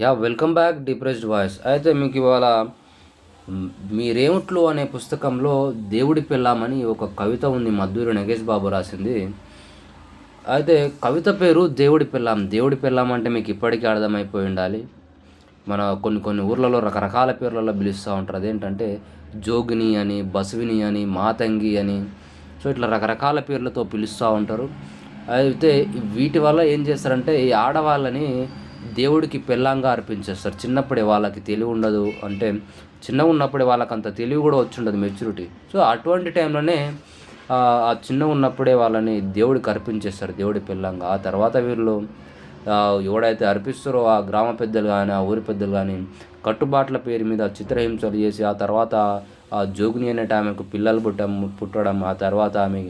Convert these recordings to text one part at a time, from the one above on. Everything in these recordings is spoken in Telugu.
Yeah welcome back depressed voice. అయితే మీకు ఇవాళ మీరేమిట్లు అనే పుస్తకంలో దేవుడి పెళ్ళామని ఒక కవిత ఉంది మద్దూరి నగేష్ బాబు రాసింది. అయితే కవిత పేరు దేవుడి పెళ్ళాం. దేవుడి పెళ్ళాం అంటే మీకు ఇప్పటికీ అర్థమైపోయి ఉండాలి. మన కొన్ని కొన్ని ఊర్లలో రకరకాల పేర్లలో పిలుస్తూ ఉంటారు. అదేంటంటే జోగిని అని బసవిని అని మాతంగి అని. సో ఇట్లా రకరకాల పేర్లతో పిలుస్తూ ఉంటారు. అయితే వీటి వల్ల ఏం చేస్తారంటే ఈ ఆడవాళ్ళని దేవుడికి పెళ్ళంగా అర్పించేస్తారు చిన్నప్పుడే వాళ్ళకి తెలివి ఉండదు అంటే చిన్నగా ఉన్నప్పుడే వాళ్ళకి అంత తెలివి కూడా వచ్చి ఉండదు మెచ్యూరిటీ సో అటువంటి టైంలోనే ఆ చిన్న ఉన్నప్పుడే వాళ్ళని దేవుడికి అర్పించేస్తారు దేవుడి పెళ్ళంగా. ఆ తర్వాత వీళ్ళు ఎవడైతే అర్పిస్తారో ఆ గ్రామ పెద్దలు కానీ ఆ ఊరి పెద్దలు కానీ కట్టుబాట్ల పేరు మీద చిత్రహింసలు చేసి ఆ తర్వాత ఆ జోగిని అనేట ఆమెకు పిల్లలు పుట్టడం పుట్టడం ఆ తర్వాత ఆమె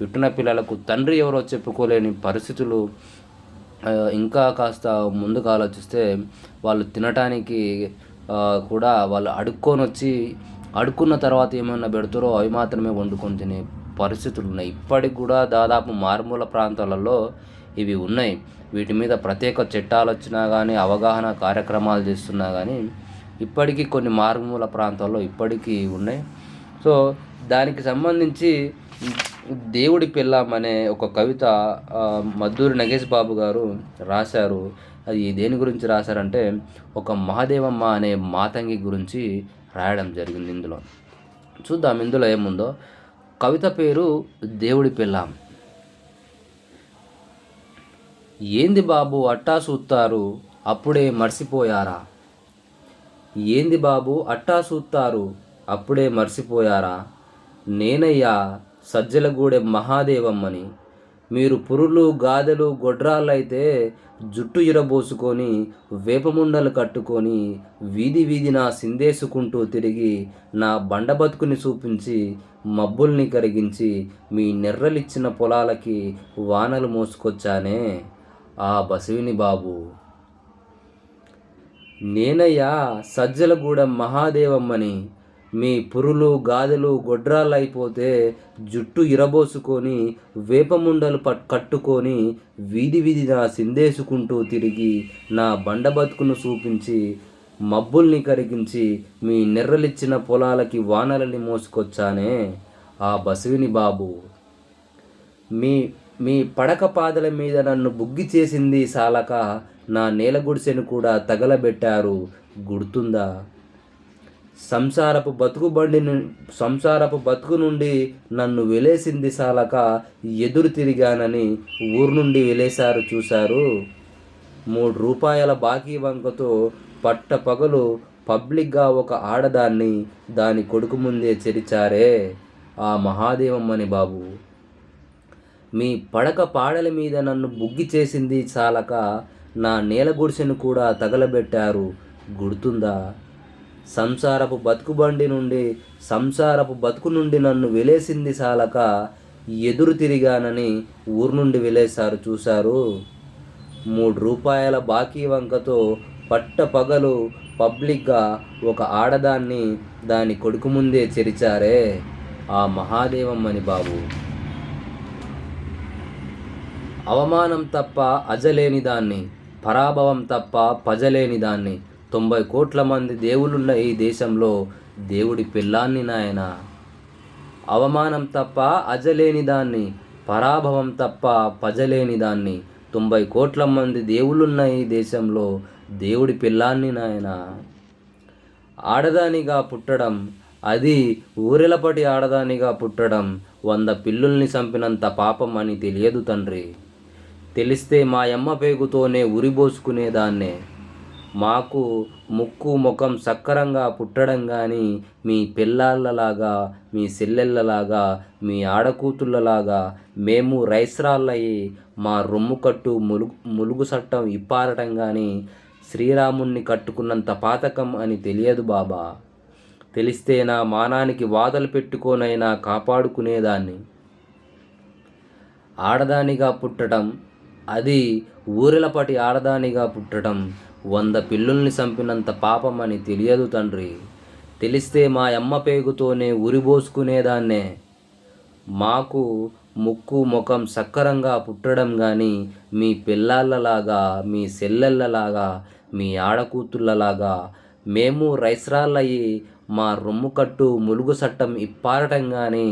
పుట్టిన పిల్లలకు తండ్రి ఎవరో చెప్పుకోలేని పరిస్థితులు ఇంకా కాస్త ముందుకు ఆలోచిస్తే వాళ్ళు తినటానికి కూడా వాళ్ళు అడుక్కొని వచ్చి అడుక్కున్న తర్వాత ఏమైనా పెడతారో అవి మాత్రమే వండుకొని తినే పరిస్థితులు ఉన్నాయి. ఇప్పటికి కూడా దాదాపు మారుమూల ప్రాంతాలలో ఇవి ఉన్నాయి. వీటి మీద ప్రత్యేక చట్టాలు వచ్చినా కానీ అవగాహన కార్యక్రమాలు చేస్తున్నా కానీ ఇప్పటికీ కొన్ని మారుమూల ప్రాంతాల్లో ఇప్పటికీ ఉన్నాయి. సో దానికి సంబంధించి దేవుడి పిల్లం అనే ఒక కవిత మద్దూరి నగేష్ బాబు గారు రాశారు. అది దేని గురించి రాశారంటే ఒక మహాదేవమ్మ అనే మాతంగి గురించి రాయడం జరిగింది ఇందులో. చూద్దాం ఇందులో ఏముందో. కవిత పేరు దేవుడి పిల్లం ఏంది బాబు అట్టా సూత్తారు? అప్పుడే మర్చిపోయారా ఏంది బాబు అట్టా సూత్తారు? అప్పుడే మర్చిపోయారా నేనయ్యా సజ్జలగూడెం మహాదేవమ్మని. మీరు పురులు గాదెలు గొడ్రాళ్ళైతే జుట్టు ఇరబోసుకొని వేపముండలు కట్టుకొని వీధి వీధిన సిందేసుకుంటూ తిరిగి నా బండ బతుకుని చూపించి మబ్బుల్ని కరిగించి మీ నెర్రలిచ్చిన పొలాలకి వానలు మోసుకొచ్చానే. ఆ బసవిని బాబు! నేనయ్యా సజ్జలగూడెం మహాదేవమ్మని. మీ పురులు గాదెలు గొడ్రాలైపోతే జుట్టు ఇరబోసుకొని వేపముండలు పట్ కట్టుకొని వీధి వీధిన సిందేసుకుంటూ తిరిగి నా బండ బతుకును చూపించి మబ్బుల్ని కరిగించి మీ నెర్రలిచ్చిన పొలాలకి వానలని మోసుకొచ్చానే ఆ బసువిని బాబు. మీ మీ పడక పాదల మీద నన్ను బుగ్గి చేసింది సాలక నా నేల గుడిసెను కూడా తగలబెట్టారు. గుర్తుందా? సంసారపు బతుకు బండి ను- సంసారపు బతుకు నుండి నన్ను వెలేసింది సాలక ఎదురు తిరిగానని ఊరు నుండి వెలేశారు చూశారు. మూడు రూపాయల బాకీ వంకతో పట్ట పగలు పబ్లిక్గా ఒక ఆడదాన్ని దాని కొడుకు ముందే చెరిచారే. ఆ మహాదేవమ్మని బాబు. మీ పడక పాడల మీద నన్ను బుగ్గి చేసింది చాలక నా నేల గుడిసెను కూడా తగలబెట్టారు. గుర్తుందా? సంసారపు బతుకు బండి నుండి సంసారపు బతుకు నుండి నన్ను వెలేసింది సాలక ఎదురు తిరిగానని ఊరు నుండి వెలేశారు చూశారు. మూడు రూపాయల బాకీ వంకతో పట్ట పగలు పబ్లిక్గా ఒక ఆడదాన్ని దాని కొడుకు ముందే చెరిచారే. ఆ మహాదేవమ్మని బాబు. అవమానం తప్ప అజలేని దాన్ని పరాభవం తప్ప పజలేని దాన్ని తొంభై కోట్ల మంది దేవుళ్ళున్న ఈ దేశంలో దేవుడి పిల్లాన్ని నాయన. అవమానం తప్ప అజలేని దాన్ని పరాభవం తప్ప పజలేని దాన్ని తొంభై కోట్ల మంది దేవుళ్ళున్న ఈ దేశంలో దేవుడి పిల్లాన్ని నాయన. ఆడదానిగా పుట్టడం అది ఊరెలపటి ఆడదానిగా పుట్టడం వంద పిల్లుల్ని చంపినంత పాపం అని తెలియదు తండ్రి. తెలిస్తే మా అమ్మ పేగుతోనే ఉరిబోసుకునేదాన్నే మాకు ముక్కు ముఖం సక్కరంగా పుట్టడం కానీ మీ పిల్లాళ్ళలాగా మీ సెల్లెళ్ళలాగా మీ ఆడకూతుళ్ళలాగా మేము రైస్రాళ్ళయి మా రొమ్ము కట్టు ములుగు ములుగు సట్టం ఇప్పారటం కానీ శ్రీరాముణ్ణి కట్టుకున్నంత పాతకం అని తెలియదు బాబా. తెలిస్తే నా మానానికి వాదలు పెట్టుకోనైనా కాపాడుకునేదాన్ని. ఆడదానిగా పుట్టడం అది ఊరిలపాటి ఆడదానిగా పుట్టడం వంద పిల్లుల్ని చంపినంత పాపం అని తెలియదు తండ్రి. తెలిస్తే మా అమ్మ పేగుతోనే ఉరిబోసుకునేదాన్నే మాకు ముక్కు ముఖం సక్కరంగా పుట్టడం కానీ మీ పిల్లాళ్ళలాగా మీ సెల్లెళ్ళలాగా మీ ఆడకూతుళ్ళలాగా మేము రైస్రాళ్ళయి మా రొమ్ము కట్టు ములుగు సట్టం ఇప్పారటం కానీ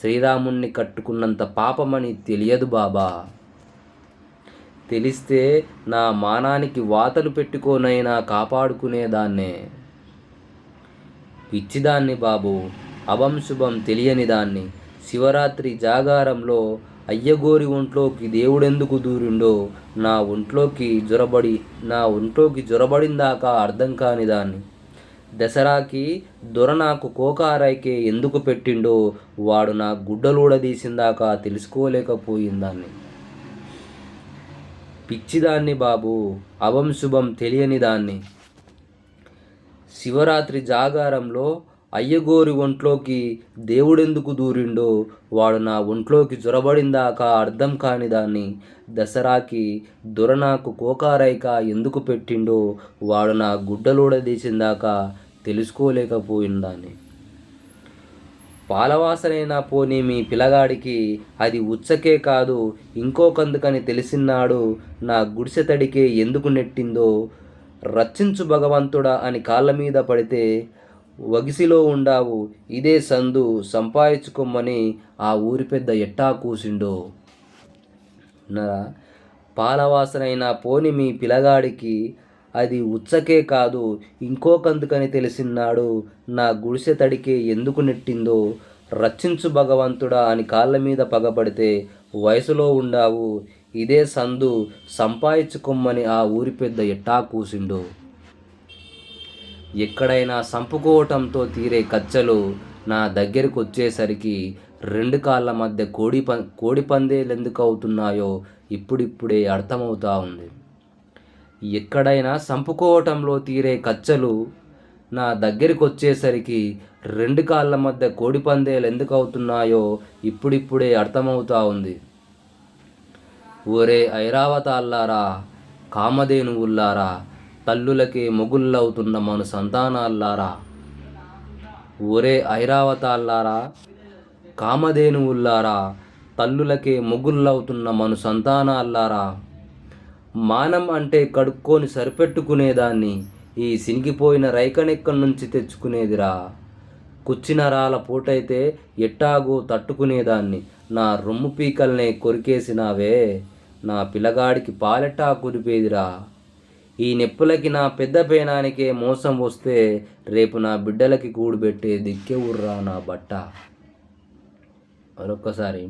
శ్రీరాముణ్ణి కట్టుకున్నంత పాపమని తెలియదు బాబా. తెలిస్తే నా మానానికి వాతలు పెట్టుకోనైనా కాపాడుకునేదాన్నే పిచ్చిదాన్ని బాబు అభం శుభం తెలియని దాన్ని. శివరాత్రి జాగారంలో అయ్యగోరి ఒంట్లోకి దేవుడెందుకు దూరిండో నా ఒంట్లోకి జొరబడి నా ఒంట్లోకి జొరబడిందాక అర్థం కాని దాన్ని. దసరాకి దొర నాకు కోకారైకే ఎందుకు పెట్టిండో వాడు నా గుడ్డలూడదీసిందాక తెలుసుకోలేకపోయిందాన్ని. పిచ్చిదాన్ని బాబు అవం శుభం తెలియని దాన్ని. శివరాత్రి జాగారంలో అయ్యగోరి ఒంట్లోకి దేవుడెందుకు దూరిండో వాడు నా ఒంట్లోకి జొరబడిందాక అర్థం కాని దాన్ని. దసరాకి దొర నాకు కోకారైక ఎందుకు పెట్టిండో వాడు నా గుడ్డలోడ గుడ్డలోడదీసిందాక తెలుసుకోలేకపోయిందాన్ని పాలవాసనైనా పోనీ మీ పిల్లగాడికి అది ఉచ్చకే కాదు ఇంకోకందుకని తెలిసినాడు నా గుడిసె తడికే ఎందుకు నెట్టిందో రచించు భగవంతుడా అని కాళ్ళ మీద పడితే వగిసిలో ఉండావు ఇదే సందు సంపాదించుకోమని ఆ ఊరి పెద్ద ఎట్టా కూసిండో. పాలవాసనైనా పోని మీ పిల్లగాడికి అది ఉచ్చకే కాదు ఇంకోకందుకని తెలిసినాడు నా గుడిసె తడికే ఎందుకు నెట్టిందో రచించు భగవంతుడా అని కాళ్ళ మీద పగబడితే వయసులో ఉండావు. ఇదే సందు సంపాదించుకొమ్మని ఆ ఊరి పెద్ద ఎట్టా కూసిండు. ఎక్కడైనా సంపుకోవటంతో తీరే కచ్చలు నా దగ్గరకు వచ్చేసరికి రెండు కాళ్ళ మధ్య కోడి ప కోడి పందేలు ఎందుకు అవుతున్నాయో ఇప్పుడిప్పుడే అర్థమవుతా ఉంది. ఎక్కడైనా సంపుకోవటంలో తీరే కచ్చలు నా దగ్గరికి వచ్చేసరికి రెండు కాళ్ళ మధ్య కోడి పందేలు ఎందుకు అవుతున్నాయో ఇప్పుడిప్పుడే అర్థమవుతా ఉంది. ఒరే ఐరావతాల్లారా కామధేనువుల్లారా తల్లులకే మొగుళ్ళవుతున్న మన సంతానాల్లారా. ఒరే ఐరావతాల్లారా కామధేనువుల్లారా తల్లులకే మొగుళ్ళవుతున్న మన సంతానాల్లారా. మానం అంటే కడుక్కొని సరిపెట్టుకునేదాన్ని. ఈ సినిగిపోయిన రైకనెక్కడి నుంచి తెచ్చుకునేదిరా? కుచ్చినరాల పూటైతే ఎట్టాగో తట్టుకునేదాన్ని. నా రొమ్ము పీకల్నే కొరికేసినావే. నా పిల్లగాడికి పాలెట్టా కురిపేదిరా ఈ నెప్పులకి నా పెద్ద పేనానికే మోసం వస్తే రేపు నా బిడ్డలకి కూడుబెట్టే దిక్కే ఊర్రా నా బట్ట. మరొక్కసారి.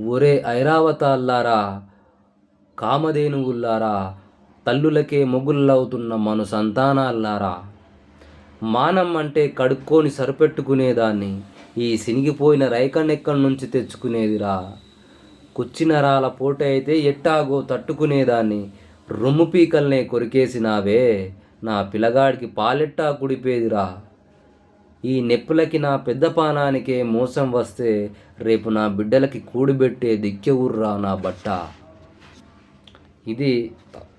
ఒరే ఐరావతాల్లారా కామధేనువుల్లారా తల్లులకే మొగుళ్ళవుతున్న మను సంతానాల్లారా. మానం అంటే కడుక్కొని సరిపెట్టుకునేదాన్ని ఈ సినిగిపోయిన రైకనెక్కడి నుంచి తెచ్చుకునేదిరా. కుచ్చినరాల పూట అయితే ఎట్టాగో తట్టుకునేదాన్ని రొమ్ము పీకల్నే కొరికేసినావే నా పిల్లగాడికి పాలెట్టా కుడిపేదిరా. ఈ నెప్పులకి నా పెద్ద పానానికే మోసం వస్తే రేపు నా బిడ్డలకి కూడిబెట్టే దిక్కెవుర్రా నా బట్ట. ఇది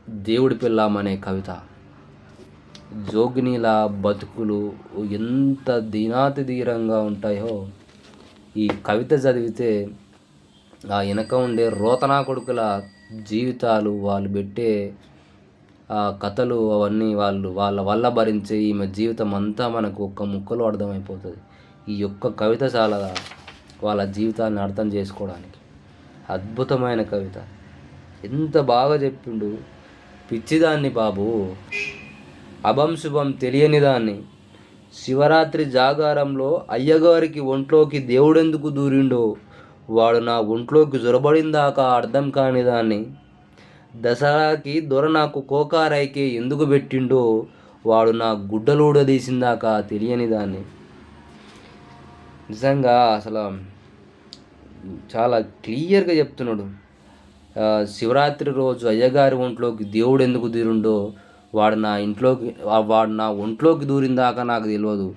దేవుడి పిల్లం అనే కవిత. జోగినీల బతుకులు ఎంత దీనాతి ధీరంగా ఉంటాయో ఈ కవిత చదివితే ఆ వెనక ఉండే రోతనా కొడుకుల జీవితాలు వాళ్ళు పెట్టే ఆ కథలు అవన్నీ వాళ్ళు వాళ్ళ వల్ల భరించే ఈమె జీవితం అంతా మనకు ఒక్క ముక్కలో అర్థమైపోతుంది. ఈ యొక్క కవిత చాలా వాళ్ళ జీవితాన్ని అర్థం చేసుకోవడానికి అద్భుతమైన కవిత. ఎంత బాగా చెప్పిండు? పిచ్చిదాన్ని బాబు. అభం శుభం తెలియని దాన్ని. శివరాత్రి జాగారంలో అయ్యగారికి ఒంట్లోకి దేవుడెందుకు దూరిండో? వాడు నా ఒంట్లోకి జొరబడిందాక అర్థం కాని దాన్ని. దసరాకి దొర నాకు కోకారైకి ఎందుకు పెట్టిండో? వాడు నా గుడ్డలూడదీసిందాక తెలియని దాన్ని. నిజంగా అసలు చాలా క్లియర్గా చెప్తున్నాడు. శివరాత్రి రోజు అయ్యగారి ఒంట్లోకి దేవుడు ఎందుకు దూరిండో వాడు నా ఇంట్లోకి వాడు నా ఒంట్లోకి దూరిందాక నాకు తెలియదు.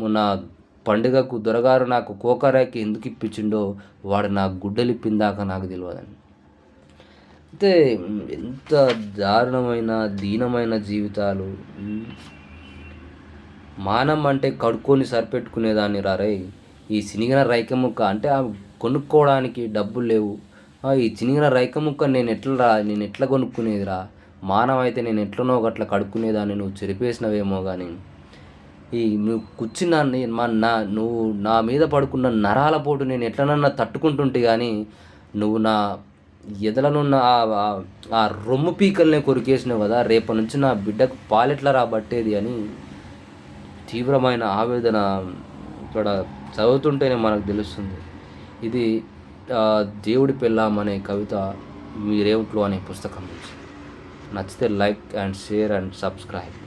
మొన్న పండుగకు దొరగారు నాకు కోకరాకి ఎందుకు ఇప్పించిండో వాడు నా గుడ్డలు ఇప్పిందాక నాకు తెలియదండి. అయితే ఎంత దారుణమైన దీనమైన జీవితాలు. మానం అంటే కడుక్కొని సరిపెట్టుకునేదాన్ని రారే ఈ సినిగిన రైకముక్క అంటే కొనుక్కోవడానికి డబ్బులు లేవు. ఈ చినిగిన రైక ముక్క నేను ఎట్లరా? నేను ఎట్లా కొనుక్కునేదిరా? మానవ అయితే నేను ఎట్లనో గట్ల కడుక్కునేదాన్ని నువ్వు చెరిపేసినవేమో కానీ ఈ నువ్వు కూర్చున్న మా నా నువ్వు నా మీద పడుకున్న నరాల పోటు నేను ఎట్లనన్నా తట్టుకుంటుంటే కానీ నువ్వు నా ఎదలనున్న ఆ- ఆ- రొమ్ము పీకల్నే కొరికేసినావు కదా రేపటి నుంచి నా బిడ్డకు పాలెట్లా రాబట్టేది అని తీవ్రమైన ఆవేదన ఇక్కడ చదువుతుంటేనే మనకు తెలుస్తుంది. ఇది దేవుడి పెళ్ళాం అనే కవిత మీరేమిట్లో అనే పుస్తకం. నుంచి నచ్చితే like and share and subscribe.